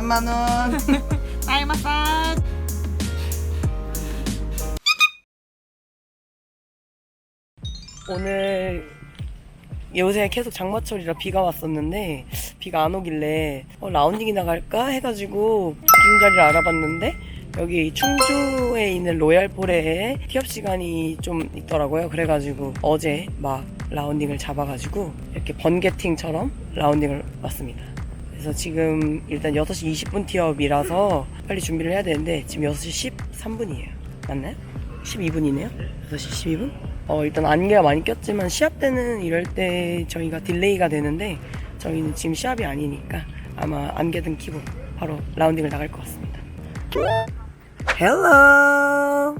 3만 원. 타이 마사지. 오늘 요새 계속 장마철이라 비가 왔었는데 비가 안 오길래 어, 라운딩이나 갈까 해가지고 부킹 자리를 알아봤는데 여기 충주에 있는 로얄폴에 티업 시간이 좀 있더라고요. 그래가지고 어제 막 라운딩을 잡아가지고 이렇게 번개팅처럼 라운딩을 왔습니다. 그래서 지금 일단 6시 20분 티업이라서 빨리 준비를 해야 되는데 지금 6시 13분이에요. 맞나요? 12분이네요? 6시 12분? 어, 일단 안개가 많이 꼈지만 시합 때는 이럴 때 저희가 딜레이가 되는데 저희는 지금 시합이 아니니까 아마 안개등 키고 바로 라운딩을 나갈 것 같습니다. 헬로!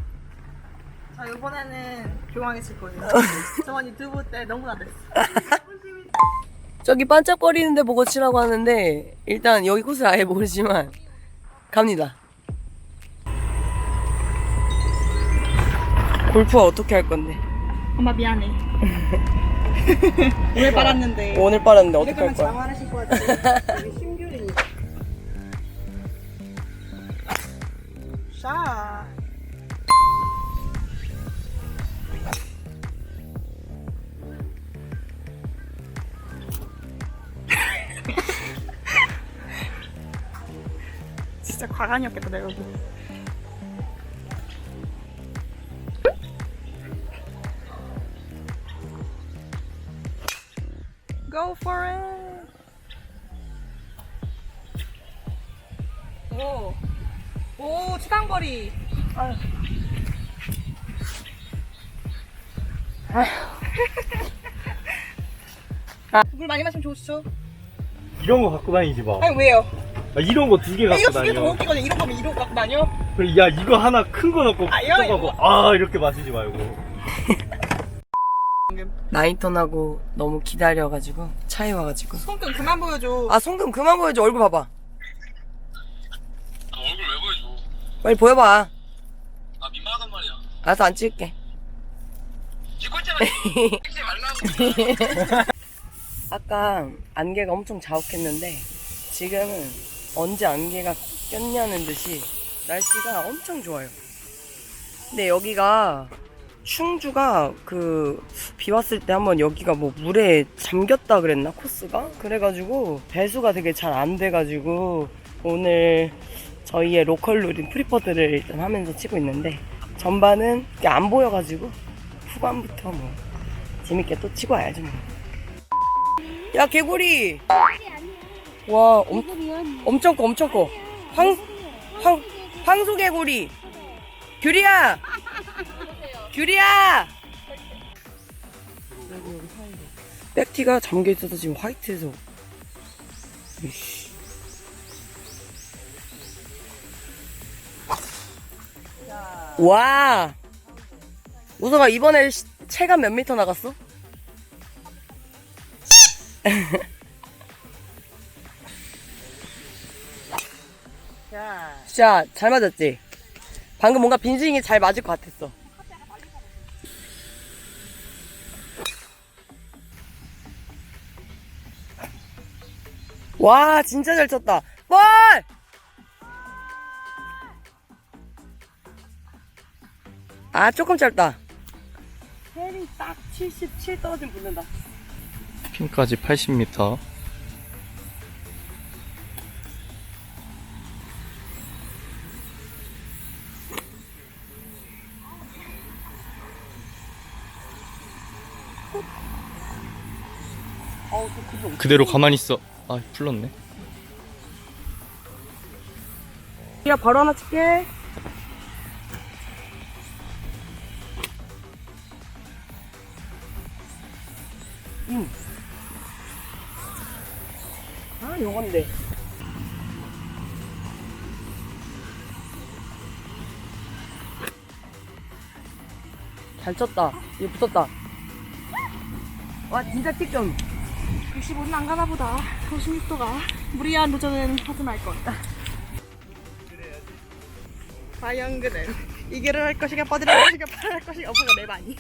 자 이번에는 교황이 칠 거예요. 저번이 두부 때 너무나 됐어. 저기 반짝거리는데 보고 치라고 하는데 일단 여기 코스를 아예 모르지만 갑니다. 골프は어떻게 할 건데? 엄마 미안해. 오늘 빨았는데. 오늘 빨았는데 어떻게 할 거야? 장화를 신고 왔지. 우리 신규리니 과간이었겠다 내가 보기. Go for it. 오, 오, 추당거리. 아유. 물 많이 마시면 좋죠. 이런 거 갖고 다니지 마. 아니 왜요? 아, 이런 거 두개 야, 이거 갖고 두개 더 다녀. 웃기거든. 이런 거면 이러고 갖고 다녀. 그래, 야, 이거 하나 큰 거 넣고 아, 이거, 가고 이거. 아, 이렇게 마시지 말고. 나이턴하고 너무 기다려가지고 차에 와가지고 손금 그만 보여줘. 아 송금 그만 보여줘 얼굴 봐봐 아, 얼굴 왜 보여줘? 빨리 보여봐 아 민망하단 말이야. 알아서 안 찍을게 찍고 있잖아. 찍지 말라고. 아까 안개가 엄청 자욱했는데 지금은 언제 안개가 꼈냐는 듯이 날씨가 엄청 좋아요. 근데 여기가 충주가 그 비 왔을 때 한번 여기가 뭐 물에 잠겼다 그랬나 코스가 그래가지고 배수가 되게 잘 안 돼가지고 오늘 저희의 로컬 룰인 프리퍼드를 일단 하면서 치고 있는데 전반은 안 보여가지고 후반부터 뭐 재밌게 또 치고 와야죠 뭐. 야 개구리 와 엄, 엄청 커 엄청 커 황 황 황소 개구리. 규리야! 규리야! 백티가 잠겨 있어서 지금 화이트에서. 이씨. 와! 우서가 이번에 시- 체감 몇 미터 나갔어? 진짜 잘 맞았지? 방금 뭔가 빈스윙이 잘 맞을 것 같았어. 와, 진짜 잘 쳤다. 볼! 아, 조금 짧다. 헬이 딱77 떨어지면 붙는다. 핀까지 80m. 그대로 가만히 있어. 아, 풀렸네. 야, 바로 하나 칠게. 응. 아, 요건데. 잘 쳤다. 이거 붙었다. 와, 진짜 틱좀 95는 안 가나 보다. 56도가. 무리한 도전은 하지 말 것. 과연 그는 이기를 할 것이가 뻗으려 할 것이가 팔을 할 것이가 없어가 내 반이.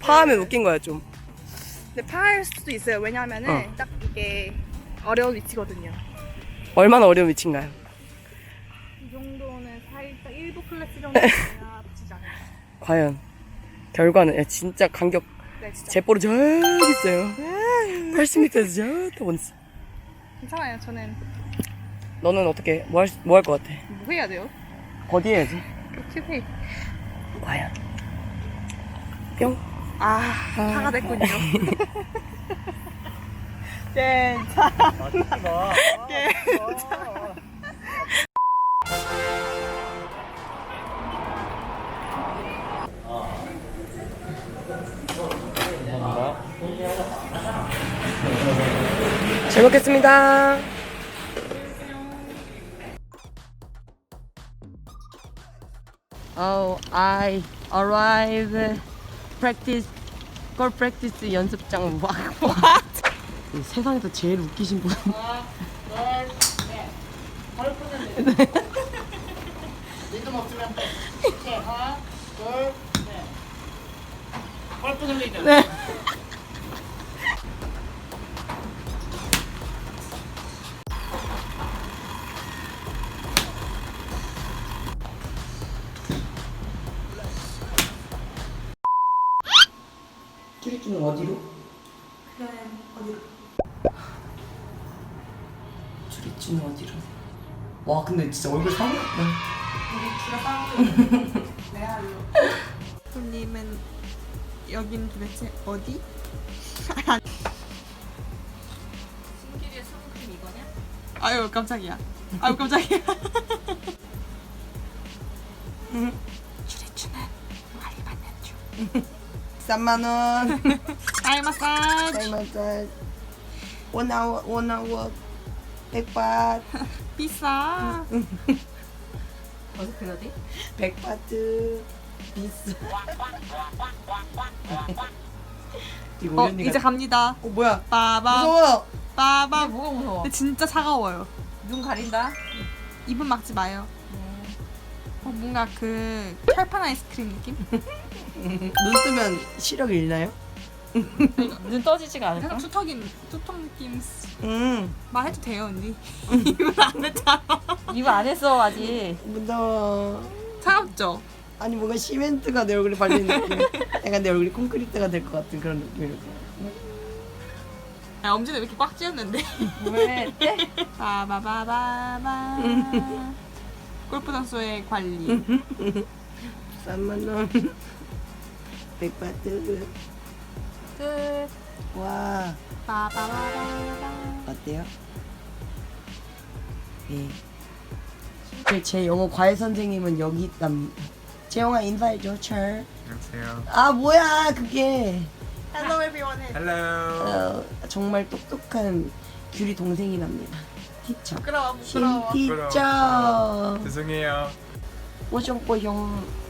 파하면 웃긴 거야, 좀. 근데 파할 수도 있어요. 왜냐하면은 어. 딱 이게 어려운 위치거든요. 얼마나 어려운 위치인가요? 이 정도는 살짝 일부 클래스 정도 돼야 붙이지 않을까. 과연 결과는 야, 진짜 간격 네, 진짜. 제뽀로 저기 있어요. 80m에서 저 먼지. 괜찮아요. 저는 너는 어떻게 뭐 할 뭐 할 것 같아? 뭐 해야 돼요? 어디 해야지? 큐페이. 과연 뿅. 아, 파가 됐군요. 괜찮아. 잘 먹겠습니다. Oh, I arrive practice golf practice 연습장. What? 이 세상에서 제일 웃기신 분. 출입증은 어디로? 어디로? 출입증은 어디로? 와 근데 진짜 얼굴 상했다. 손님은 여긴 도대체 어디? 신기리의 수분크림 이거냐? 아유 깜짝이야. 아유 깜짝이야. 출입주는 관리 받는 중. 3만 원. 아이 마사지. 타이머짤. 원아워 원아워. 백밭. 비싸. 백바트. 비싸. 이거 어 우연히가- 이제 갑니다. 어 뭐야? 빠밤 무서워. 빠밤. 뭐가 무서워? 근데 진짜 차가워요. 눈 가린다? 입은 막지 마요. 어, 뭔가 그 철판 아이스크림 느낌? 눈 뜨면 시력 잃나요? 눈 떠지지가 않을까? 약간 투턱인 투턱 느낌. 응. 말해도 돼요 언니. 입은 안 했잖아. 이거 안 했어 아직 무서워. 차갑죠? 아니 뭔가 시멘트가 내 얼굴에 발리는 느낌. 약간 내 얼굴이 콘크리트가 될 것 같은 그런 느낌이었어. 아, 엄지는 왜 이렇게 꽉 쥐었는데? 왜? 바바바바바. 골프 선수의 관리. 3만 원. 백바트. 끝. 와 바바바바바. 어때요? 네. 그제 영어 과외 선생님은 여기 있답니다. 재영아 인사해줘, 철. 안녕하세요. 아 뭐야 그게. Hello everyone. 헬로. 어, 정말 똑똑한 규리 동생이랍니다. 티처. 부끄러워 신 부끄러워. 죄송해요. 뽀숑뽀숑.